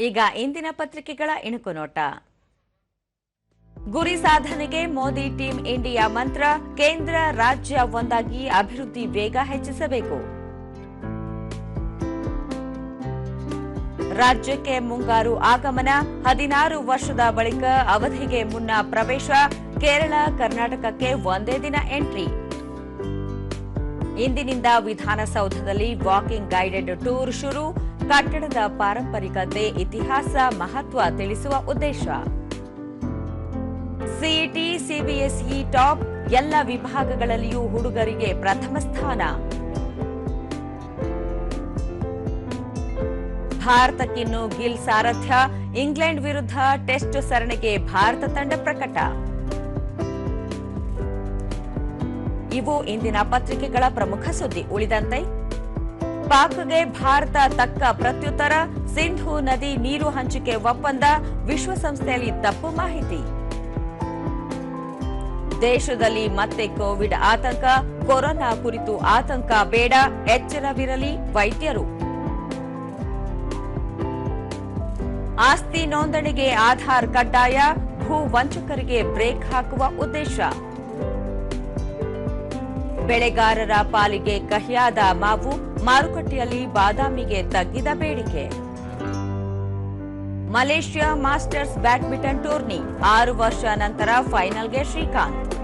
ಈಗ ಇಂದಿನ ಪತ್ರಿಕೆಗಳ ಇಣುಕು ನೋಟ. ಗುರಿ ಸಾಧನೆಗೆ ಮೋದಿ ಟೀಮ್ ಇಂಡಿಯಾ ಮಂತ್ರ, ಕೇಂದ್ರ ರಾಜ್ಯ ಒಂದಾಗಿ ಅಭಿವೃದ್ಧಿ ವೇಗ ಹೆಚ್ಚಿಸಬೇಕು. ರಾಜ್ಯಕ್ಕೆ ಮುಂಗಾರು ಆಗಮನ, ಹದಿನಾರು ವರ್ಷದ ಬಳಿಕ ಅವಧಿಗೆ ಮುನ್ನ ಪ್ರವೇಶ, ಕೇರಳ, ಕರ್ನಾಟಕಕ್ಕೆ ಒಂದೇ ದಿನ ಎಂಟ್ರಿ. ಇಂದಿನಿಂದ ವಿಧಾನಸೌಧದಲ್ಲಿ ವಾಕಿಂಗ್ ಗೈಡೆಡ್ ಟೂರ್ ಶುರು. ಕಟ್ಟಡದ ಪಾರಂಪರಿಕತೆ, ಇತಿಹಾಸ, ಮಹತ್ವ ತಿಳಿಸುವ ಉದ್ದೇಶ. ಸಿಇಟಿ, ಸಿಬಿಎಸ್ಇ, ಟಾಪ್ ಎಲ್ಲ ವಿಭಾಗಗಳಲ್ಲಿಯೂ ಹುಡುಗರಿಗೆ ಪ್ರಥಮ ಸ್ಥಾನ. ಭಾರತಕ್ಕಿನ್ನು ಗಿಲ್ ಸಾರಥ್ಯ, ಇಂಗ್ಲೆಂಡ್ ವಿರುದ್ಧ ಟೆಸ್ಟ್ ಸರಣಿಗೆ ಭಾರತ ತಂಡ ಪ್ರಕಟ. ಇವು ಇಂದಿನ ಪತ್ರಿಕೆಗಳ ಪ್ರಮುಖ ಸುದ್ದಿ. ಉಳಿದಂತೆ ಪಾಕ್ಗೆ ಭಾರತ ತಕ್ಕ ಪ್ರತ್ಯುತ್ತರ. ಸಿಂಧು ನದಿ ನೀರು ಹಂಚಿಕೆ ಒಪ್ಪಂದ. ವಿಶ್ವಸಂಸ್ಥೆಯಲ್ಲಿ ತಪ್ಪು ಮಾಹಿತಿ. ದೇಶದಲ್ಲಿ ಮತ್ತೆ ಕೋವಿಡ್ ಆತಂಕ. ಕೊರೋನಾ ಕುರಿತು ಆತಂಕ ಬೇಡ. ಎಚ್ಚರವಿರಲಿ ವೈದ್ಯರು. ಆಸ್ತಿ ನೋಂದಣಿಗೆ ಆಧಾರ್ ಕಡ್ಡಾಯ. ಭೂ ವಂಚಕರಿಗೆ ಬ್ರೇಕ್ ಹಾಕುವ ಉದ್ದೇಶ. ಬೆಳೆಗಾರರ ಪಾಲಿಗೆ ಕಹಿಯಾದ ಮಾವು ಮಾರುಕಟ್ಟೆಯಲ್ಲಿ ಬಾದಾಮಿಗೆ ತಗ್ಗಿದ ಬೇಡಿಕೆ. ಮಲೇಷ್ಯಾ ಮಾಸ್ಟರ್ಸ್ ಬ್ಯಾಡ್ಮಿಂಟನ್ ಟೂರ್ನಿ ಆರು ವರ್ಷ ನಂತರ ಫೈನಲ್ಗೆ ಶ್ರೀಕಾಂತ್.